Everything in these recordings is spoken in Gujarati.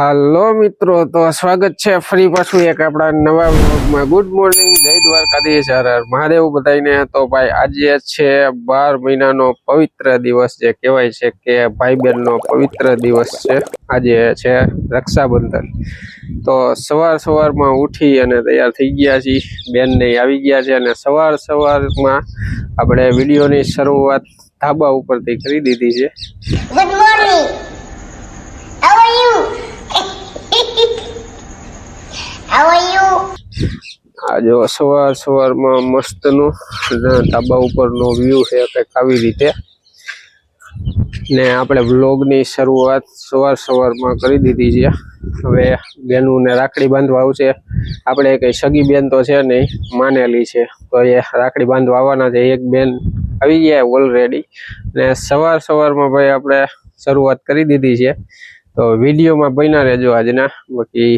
હાલો મિત્રો, તો સ્વાગત છે ફરી પાછું એક આપણા નવા વ્લોગમાં. ગુડ મોર્નિંગ જય દ્વારકાધીશ. હર હર મહાદેવ બધાને તો ભાઈ, આજે છે બાર મહિનાનો પવિત્ર દિવસ જે કહેવાય છે કે ભાઈ બહેનનો પવિત્ર દિવસ છે. આજે છે રક્ષાબંધન. તો સવાર સવારમાં ઉઠી અને તૈયાર થઈ ગયા છીએ. બેન ને આવી ગયા છે અને સવાર સવારમાં આપણે વિડીયોની શરૂઆત ધાબા ઉપરથી કરી દીધી છે. How are you? જો સવાર સવારમાં મસ્તનું ધાબા ઉપરનો વ્યૂ છે કંઈક આવી રીતે. ને આપણે વ્લોગની શરૂઆત સવાર સવારમાં કરી દીધી છે. હવે બેનુંને રાખડી બાંધવા આવશે. આપણે કંઈ સગી બેન તો છે નહીં, માનેલી છે. તો એ રાખડી બાંધવા આવવાના છે. એક બેન આવી ગયા ઓલરેડી ને સવાર સવારમાં ભાઈ આપણે શરૂઆત કરી દીધી છે. તો વિડીયોમાં બન્યા રહેજો આજના. બાકી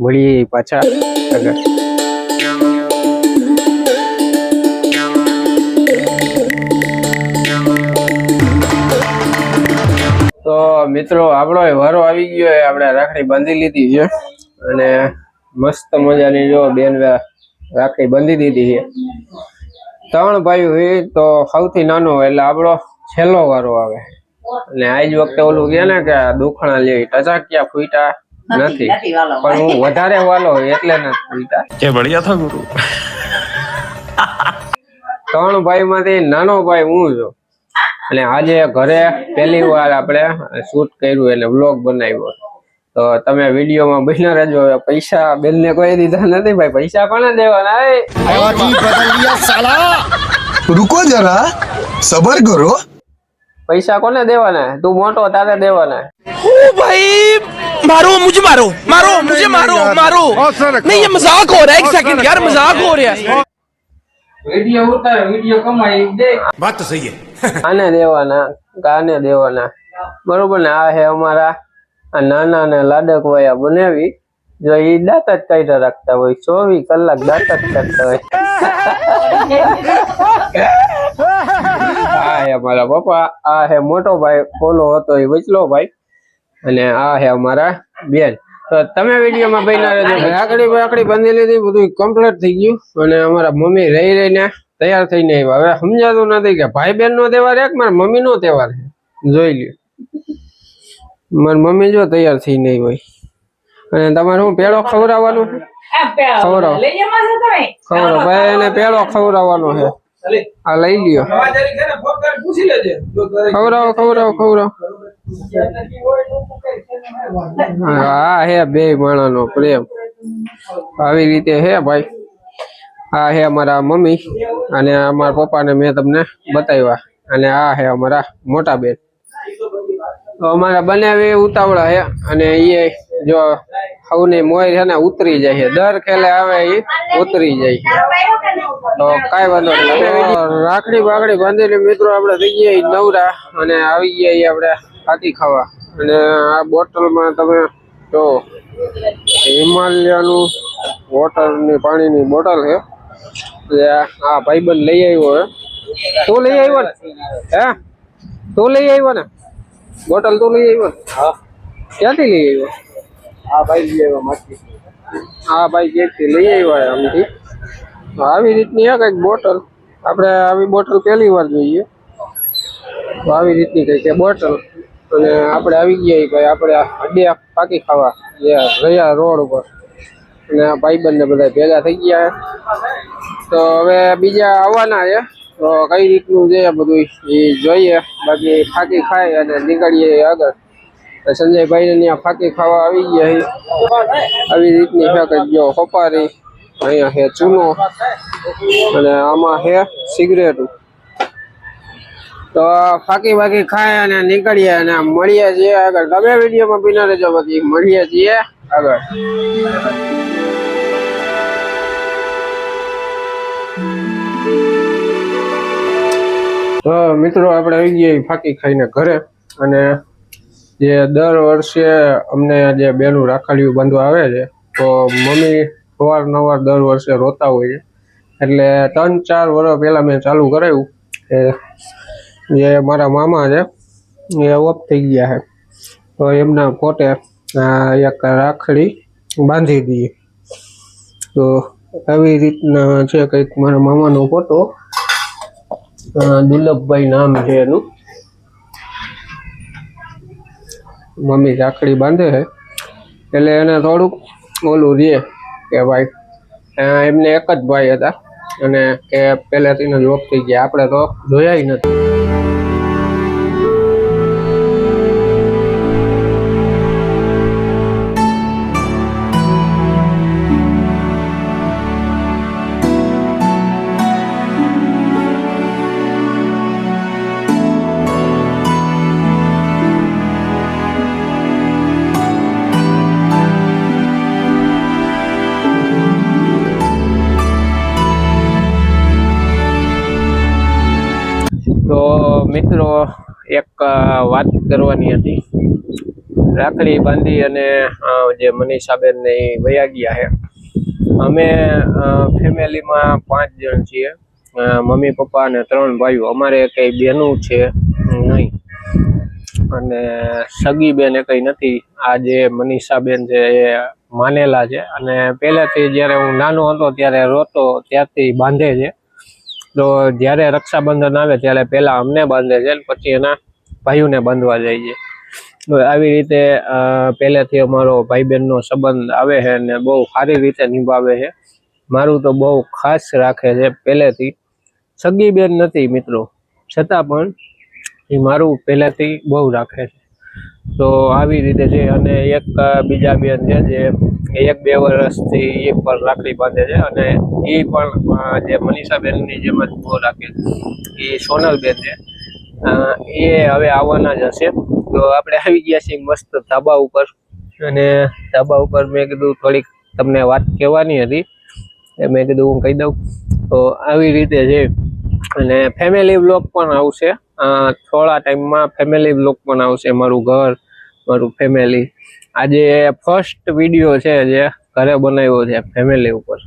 મળીએ પાછા આગળ. મિત્રો આપણો વારો આવી ગયો આપણે રાખડી બાંધી લીધી છે. અને મસ્ત મજાની જો બેન રાખડી બાંધી દીધી છે. ત્રણ ભાઈ હોય તો સૌથી નાનો એટલે આપણો છેલ્લો વારો આવે. અને આજ વખતે ઓલું કે ને કે દુખણા લે ટચાકિયા ફૂટા નથી. પણ હું વધારે વાલો એટલે નથી ફૂટા કે બઢિયા થા ગુરુ? ત્રણ ભાઈ માંથી નાનો ભાઈ હું છું. અને આજે ઘરે પહેલી વાર આપણે શૂટ કર્યું એટલે વ્લોગ બનાવ્યો તો તમે વિડીયોમાં બન્યા રહેજો હવે પૈસા બેન ને કોઈ દીધા નથી ભાઈ પૈસા કોને દેવાના એ पार्टी बदल दिया साला रुको जरा सबर करो પૈસા કોને દેવાના તું મોટો તારે દેવાના ओ भाई मारो मुझे मारो मारो मुझे मारो मारो नहीं ये मजाक हो रहा है एक सेकंड यार मजाक हो रहा है વિડીયો ઉતાર વિડીયો કમાઈ દે बात तो सही है આને દેવાના, કાને દેવાના. બરોબર ને? આ હે અમારા આ નાના ને લાડક વયા બનાવી. જો એ દાંત જ કાઢ્યા રાખતા હોય, ચોવીસ કલાક દાંત જ કાઢતા હોય. આ હે અમારા પપ્પા, આ હે મોટો ભાઈ પોલો હતો એ વચલો ભાઈ. અને આ હે અમારા બેન. તો તમે વિડીયોમાં બન્યા રહેજો. રાખડી બાકડી બાંધી લીધી, બધું કમ્પ્લીટ થઈ ગયું. અને અમારા મમ્મી રહી રહીને તૈયાર થઈને આવ્યા. હવે સમજાતું નથી કે ભાઈ બહેન નો તહેવાર એક મારા મમ્મી નો તહેવાર છે. જોઈ લ્યો. મારી મમ્મી જો તૈયાર થઈને આવી હોય. અને તમારે શું પેડો ખવડાવવાનો ખવડાવો. ખવડાવો. ભાઈ એને પેડો ખવડાવવાનો છે. આ લઈ લ્યો. ખવડાવો ખવડાવો ખવડાવો. હા હે બે માણાનો પ્રેમ. આવી રીતે હે ભાઈ. આ હે અમારા મમ્મી અને અમારા પપ્પાને મેં તમને બતાવ્યા. અને આ હે અમારા મોટા બેન. અમારા બનાવે ઉતાવળા હે અને એ જો સૌને મોય છે ને ઉતરી જાય છે દર ખેલે આવે એ ઉતરી જાય. છે તો કાંઈ વાંધો નહીં. રાખડી બાકડી બાંધીને મિત્રો આપણે થઈ ગયા નવરા અને આવી ગયા એ આપણે હાથી ખાવા. અને આ બોટલમાં તમે જો હિમાલયાનું વોટરની પાણીની બોટલ છે આ ભાઈબંધ લઈ આવ્યો હે. તું લઈ આવ્યો ને? હે? તું લઈ આવ્યો ને? બોટલ તું લઈ આવ્યો ને? હા. ક્યાંથી લઈ આવ્યો? આ ભાઈ લઈ આવ્યો માંથી આ ભાઈ જેથી લઈ આવ્યો આમથી. આવી રીતની હે કંઈક બોટલ. આપણે આવી બોટલ પહેલી વાર જોઈએ. તો આવી રીતની કંઈક છે બોટલ. અને આપણે આવી ગયા ભાઈ આપણે અડે પાકી ખાવા રહ્યા રોડ ઉપર. અને આ ભાઈબંધને બધા ભેગા થઈ ગયા તો હવે બીજા આવવાના છે. તો કઈ રીતનું છે બધું એ જોઈએ. બાકી ફાકી ખાય અને નીકળીએ આગળ. સંજયભાઈ ને ત્યાં ફાકી ખાવા આવી ગયા આવી રીતની છે કે જો હોપારી, અહીંયા છે ચૂનો અને આમાં છે સિગરેટ. તો ફાકી બાકી ખાય અને નીકળીએ અને મળીએ છીએ આગળ. તમે વિડીયોમાં બિના રહેજો પછી મળીએ છીએ આગળ. તો મિત્રો, આપણે આવી ગયા ફાકી ખાઈને ઘરે અને જે દર વર્ષે અમને જે બેનું રાખડીયું બાંધવા આવે છે, તો મમ્મી અવારનવાર દર વર્ષે રોતા હોય છે. એટલે ત્રણ ચાર વર્ષ પહેલાં મેં ચાલુ કરાવ્યું કે જે મારા મામા છે, એ ઓફ થઈ ગયા છે. તો એમના પોતે એક રાખડી બાંધી દઈએ તો આવી રીતના છે કંઈક મારા મામાનો ફોટો દુર્લભભાઈ નામ છે એનું. મમ્મી રાખડી બાંધે છે. એટલે એને થોડુંક ઓલું રે કે ભાઈ એમને એક જ ભાઈ હતા. અને કે પહેલેથી જ ઓફ થઈ ગયા. આપણે તો જોયા નથી. વાત કરવાની હતી. રાખડી બાંધી અને જે મનીષાબેન ને ઈ વયા ગયા છે. અમે ફેમિલીમાં પાંચ જણ છીએ. મમ્મી, પપ્પા અને ત્રણ ભાઈઓ. અમારે કઈ બહેનું છે નહીં. અને સગી બેન એ કઈ નથી. આ જે મનીષાબેન છે એ માનેલા છે. અને પહેલાંથી જ્યારે હું નાનો હતો ત્યારે રોતો ત્યારથી બાંધે છે. તો જ્યારે રક્ષાબંધન આવે ત્યારે પહેલાં અમને બાંધે છે પછી એના ભાઈઓને બાંધવા જાય છે. આવી રીતે પહેલેથી અમારો ભાઈ બહેનનો સંબંધ આવે છે અને બહુ સારી રીતે નિભાવે છે. મારું તો બહુ ખાસ રાખે છે પહેલેથી. સગી બેન નથી મિત્રો. છતાં પણ એ મારું પહેલેથી બહુ રાખે છે. તો આવી રીતે છે અને એક બીજા બેન છે જે એક બે વર્ષથી એ પણ રાખડી બાંધે છે અને એ પણ જે મનીષાબેનની જેમ જ બહુ રાખે છે. એ સોનલબેન છે. એ હવે આવવાના જ હશે. તો આપણે આવી ગયા છીએ મસ્ત ધાબા ઉપર. અને ધાબા ઉપર મેં કીધું થોડીક તમને વાત કહેવાની હતી. મેં કીધું હું કહી દઉં. તો આવી રીતે છે. અને ફેમિલી બ્લોગ પણ આવશે. થોડા ટાઈમમાં ફેમિલી બ્લોગ પણ આવશે મારું ઘર, મારું ફેમિલી આજે ફર્સ્ટ વીડિયો છે જે ઘરે બનાવ્યો છે ફેમિલી ઉપર.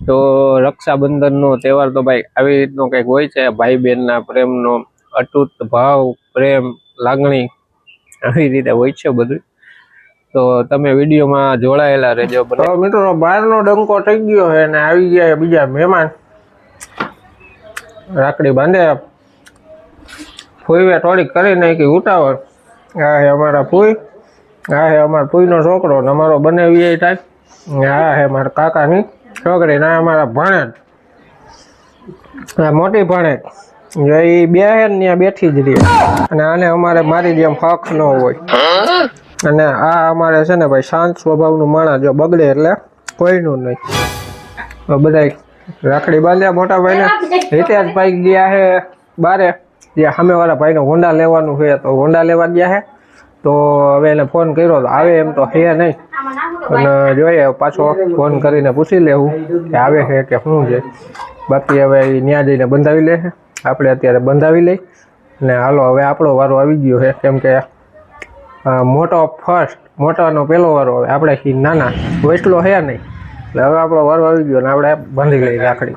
તો રક્ષાબંધનનો તહેવાર તો ભાઈ આવી રીતનો કંઈક હોય છે ભાઈ બહેનના પ્રેમનો. અતૂટ ભાવ, પ્રેમ, લાગણી આવી રીતે હોય છે બધું. તો તમે વિડીયોમાં જોડાયેલા રહેજો તો મિત્રો, બહારનો ડંકો થઈ ગયો છે અને આવી ગયા બીજા મહેમાન. રાખડી બાંધે. ફૂઈએ થોડીક કરી નાખી ઉતાવળ. આ હે અમારા ફૂઈ. આ હે અમારા ફૂઈનો છોકરો ને અમારો બંને થાય આ હે મારા કાકાની છોકરી ના અમારા ભાણેજ મોટી ભાણેજ એ બે હે ને ત્યાં બેઠી જ રહે. અને આને અમારે મારી જેમ હક ન હોય. અને આ અમારે છે ને ભાઈ શાંત સ્વભાવનું માણસ જો બગડે એટલે કોઈનું નહીં. બધા રાખડી બાંધ્યા મોટા ભાઈને. હિતેશ ભાઈ ગયા હે બારે. જે સામેવાળા ભાઈનો હોન્ડા લેવાનું છે તો હોન્ડા લેવા ગયા હે. તો હવે એને ફોન કર્યો તો આવે એમ તો હે નહીં. અને જોઈએ, પાછો ફોન કરીને પૂછી લેવું કે આવે છે કે શું છે. બાકી હવે ત્યાં જઈને બંધાવી લે છે આપણે અત્યારે બંધાવી લઈ. ને હાલો, હવે આપણો વારો આવી ગયો છે. કેમ કે મોટો ફર્સ્ટ મોટાનો પહેલો વારો. હવે આપણે નાના એટલો હે નહીં. એટલે હવે આપણો વારો આવી ગયો ને આપણે બાંધી લઈ રાખડી.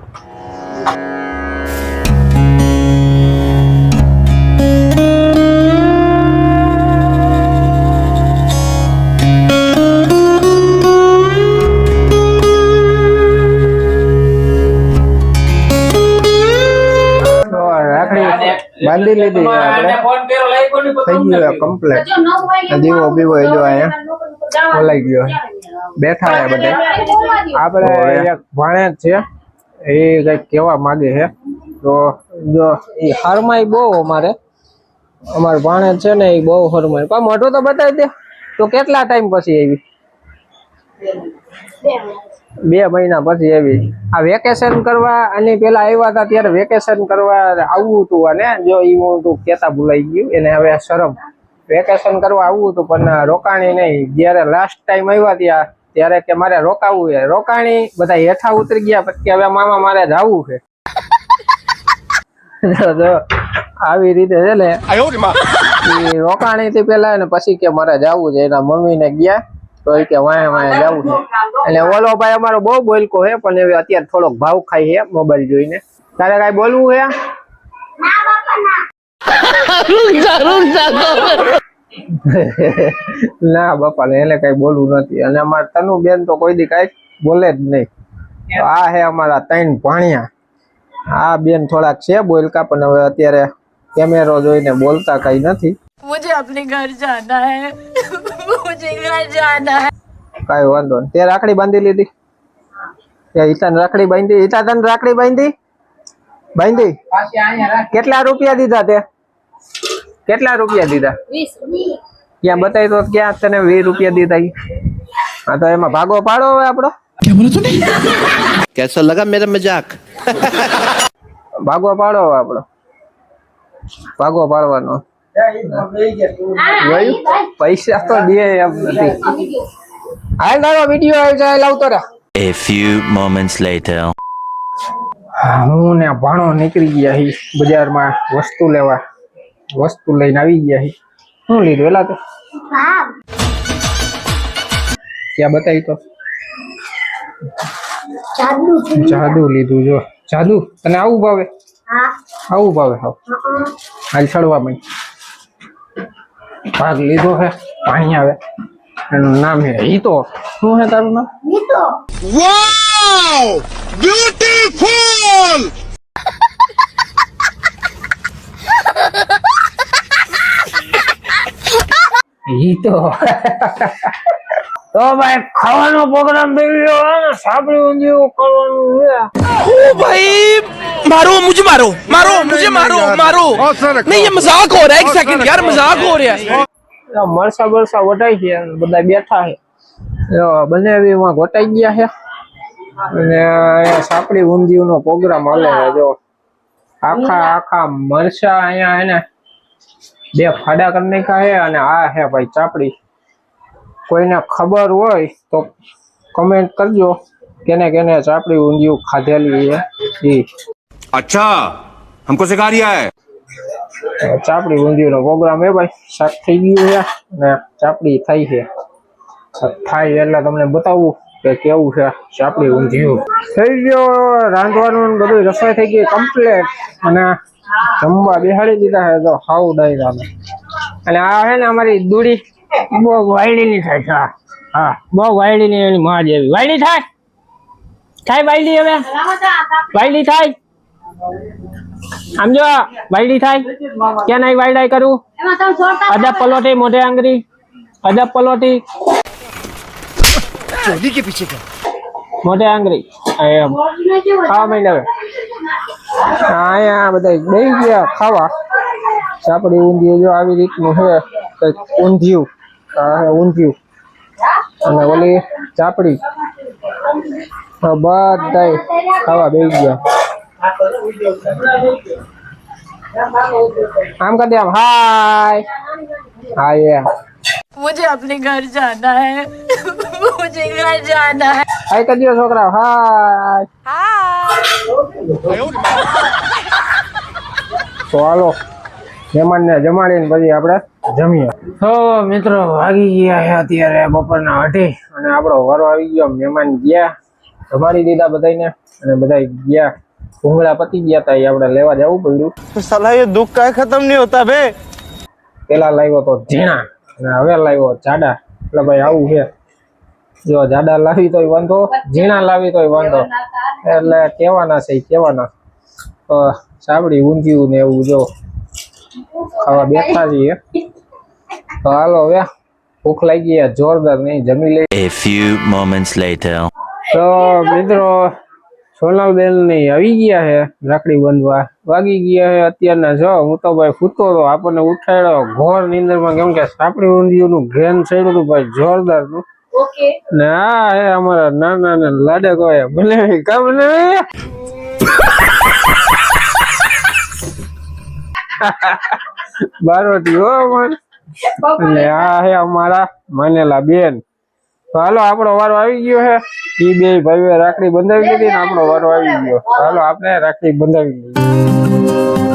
બાંધી લીધી આપણે. થઈ ગયું કમ્પ્લેટ દીવો બીવો એ જો અહીંયા. ખોલાઈ ગયો. બેઠા છે બધા. આપણે એક ભાણેજ છે. એ કંઈક કહેવા માંગે છે. તો જો એ હારમાય બહુ અમારે. અમારે ભાણે છે ને એ બહુ હરમાય. પણ મોઢું તો બતાવી દે. તો કેટલા ટાઈમ પછી આવી? બે મહિના પછી આવી આ વેકેશન કરવા આની પેલા આવ્યા હતા ત્યારે વેકેશન કરવા આવવું હતું અને જો એ હું તું કેતા ભૂલાઈ ગયું. એને હવે શરમ. વેકેશન કરવા આવવું હતું પણ રોકાણી નહીં. જ્યારે લાસ્ટ ટાઈમ આવ્યા ત્યાં ત્યારે કે મારે રોકાવું છે. રોકાણી બધા હેઠા ઉતરી ગયા પછી હવે મામા મારે જવું છે. આવી રીતે છે ને રોકાણી થી પેલા ને પછી કે મારે જવું છે. એના મમ્મી ને ગયા. તો એ કે વાય વાય જવું છે. એટલે ઓલો ભાઈ અમારો બહુ બોલકો છે પણ અત્યારે થોડોક ભાવ ખાય હે મોબાઈલ જોઈને. તારે કઈ બોલવું હે ના બાપા ને. એને કઈ બોલવું નથી. અને અમારે તનુ બેન તો કોઈ દી કઈ બોલે જ નહીં. આ હે અમારા ત્રણ ભાણિયા. આ બેન થોડાક છે બોલકા પણ હવે અત્યારે કેમેરો જોઈને બોલતા કઈ નથી. મુજે અપને ઘર જાના હે કઈ વાંધો નહીં. તે રાખડી બાંધી લીધી. ત્યાં રાખડી બાંધી. બાંધી? કેટલા રૂપિયા દીધા તે? કેટલા રૂપિયા દીધા? ક્યાં બતાવી તો ક્યાં તને વીસ રૂપિયા દીધા હા તો એમાં ભાગો પાડો હવે આપડો. કેસો લગા મેરા મજાક? ભાગો પાડો આપડો. ભાગો પાડવાનો. પૈસા તો દે એમ નથી. હાલ તારો વીડિયો આવી જાય લાવતો રે. A few moments later. હું ને ભાણો નીકળી ગયા હી બજારમાં વસ્તુ લેવા. વસ્તુ લઈને આવી ગયા હી. શું લીધું એલા તો? ક્યાં બતાવી તો? જાદુ લીધું જો. જાદુ? તને આવું ભાવે? આવું ભાવે હાવ હાલ ચડવા માંડ. ભાગ લીધો છે. પાણી આવે. એનું નામ છે તો શું છે તારું નામ? વાવ બ્યુટીફુલ હિતો. તો ભાઈ ખાવાનો પ્રોગ્રામ બેવી સાંભળ્યું જેવું કરવાનું છે. ભાઈ मारो मुझे मारो मारो मुझे मारो मारो नहीं ये मजाक हो रहा है एक सेकंड यार मजाक हो रहा है આ મરસા બરસા વટાઈ છે અને બધા બેઠા છે જો બંને એમાં ઘટાઈ ગયા છે અને અહીંયા સાપડી ઊંધિયું નો પ્રોગ્રામ હાલે છે જો આખા આખા મરસા અહીંયા હે ને બે ફાડા કરી નાખ્યા છે અને આ છે ભાઈ ચાપડી કોઈને ખબર હોય તો કમેન્ટ કરજો કેને કેને ચાપડી ઊંધિયું ખાધેલી છે ઈ અચ્છા, હમકો સિખા રહ્યા હે? ચાપડી ઊંધિયું પ્રોગ્રામ હે ભાઈ શાક થઈ ગયું હે ને ચાપડી થઈ છે. થાય એટલે તમને બતાવું કે કેવું છે ચાપડી ઊંધિયું. થઈ ગયો, રાંધવાનું બધું રસોઈ થઈ ગઈ કમ્પ્લીટ અને જમવા બેહાડી દીધા છે તો હાવ ડાયરા અને આ છે ને અમારી દૂડી, બહુ વાયડીની થાય છે હા, બહુ વાયડીની એની મા જેવી વાયડી થાય? થાય વાયડી હવે? વાયડી થાય? સમજો વાયડી થાય કે નહીં વાયડાઈ કરું અદબ પલોટી મોઢે આંગરી અદબ પલોટી ચોરી કે પીછે મોઢે આંગરી ખાવા માંડે હવે અહીંયા બધા બે ગયા ખાવા સાપડી ઊંધિયું જો આવી રીતનું છે કંઈક ઊંધિયું હા ઊંધિયું અને ઓલી ચાપડી બધા ખાવા બે ગયા આમ કરી દે આમ હાય હાય એમ मुझे अपने घर जाना है मुझे घर जाना है હાય કરી દો છોકરા હાય તો હાલો મહેમાન ને જમાડીને પછી આપણે જમીએ તો મિત્રો વાગી ગયા છે અત્યારે બપોરના અઢી અને આપણો વારો આવી ગયો મહેમાન ગયા જમાડી દીધા બધાને અને બધા ગયા ભૂંગળા પતી ગયા તા એ આપણે લેવા જવું પડ્યું. સલાહ દુઃખ કાંઈ ખતમ નહીં હોતા બે પેલા લાવ્યો તો ઝીણા અને હવે લાવ્યો જાડા. એટલે ભાઈ આવું છે. જો જાડા લાવી તોય વાંધો ઝીણા લાવી તોય વાંધો. એટલે કેવાના છે કેવાના સાબડી ઊંધિયું ને એવું જો ખાવા બેઠા છીએ. તો હાલો હવે ભૂખ લાગી જોરદાર નહીં જમી લઈ a few તો મિત્રો સોનલબેનની આવી ગયા છે રાખડી બાંધવા. વાગી ગયા છે અત્યારના જો હું તો ભાઈ ફૂતો તો આપણને ઉઠાડ્યો. ઘોર નીંદરમાં કેમ કે સાપડી ઊંધિયું નું ઘેન ચડ્યું હતું ભાઈ જોરદારનું ને આ હે અમારા નાના ને લાડે કોઈ ભલે કામ ને બારોટી હો અમાર. આ હે અમારા માનેલા બેન. તો હાલો આપણો વારો આવી ગયો છે એ બે ભાઈઓ રાખડી બંધાવી દીધી ને આપણો વારો આવી ગયો. હાલો આપણે રાખડી બંધાવી લીધી.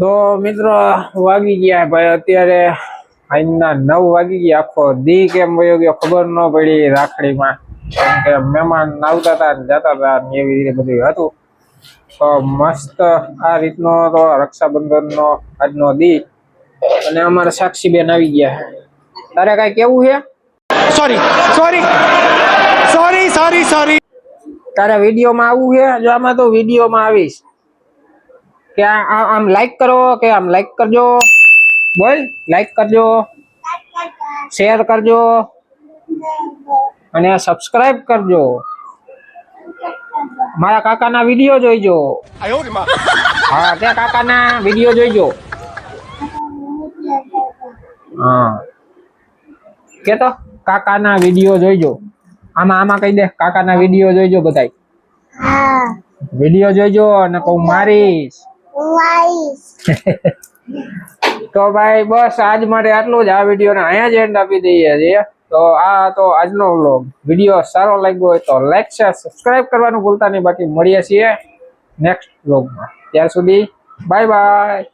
તો મિત્રો વાગી ગયા ભાઈ. અત્યારે આજના નવ વાગી ગયા. આખો દી કેમ વયો ગયો ખબર ન પડી રાખડીમાં. કેમ કે મહેમાન આવતા હતા જતા હતા એવી રીતે બધું હતું. તો મસ્ત આ રીતનો તો રક્ષાબંધનનો આજનો દી. અને અમારા સાક્ષી બેન આવી ગયા તારે કઈ કેવું છે? Sorry sorry sorry sorry sorry તારે વિડીયોમાં આવવું છે? જો આમાં તો વિડીયોમાં આવીશ. કે આમ લાઈક કરો કે આમ લાઈક કરજો? બોલ લાઈક કરજો. શેર કરજો. અને સબસ્ક્રાઈબ કરજો. મારા કાકાના વીડિયો જોઈજો. હા ત્યાં કાકાના વીડિયો જોઈજો. હા. કે તો કાકાના વીડિયો જોઈજો. આમાં આમાં કહી દે કાકાના વીડિયો જોઈજો બધાય. વીડિયો જોઈજો અને કહું મારીશ. તો ભાઈ બસ આજ માટે આટલું જ આ વિડીયોને અહીંયા જ એન્ડ આપી દઈએ છીએ. તો આ તો આજનો વ્લોગ વીડિયો સારો લાગ્યો હોય તો લાઈક શેર સબસ્ક્રાઇબ કરવાનું ભૂલતા નહીં. બાકી મળીએ છીએ નેક્સ્ટ વ્લોગમાં ત્યાર સુધી બાય બાય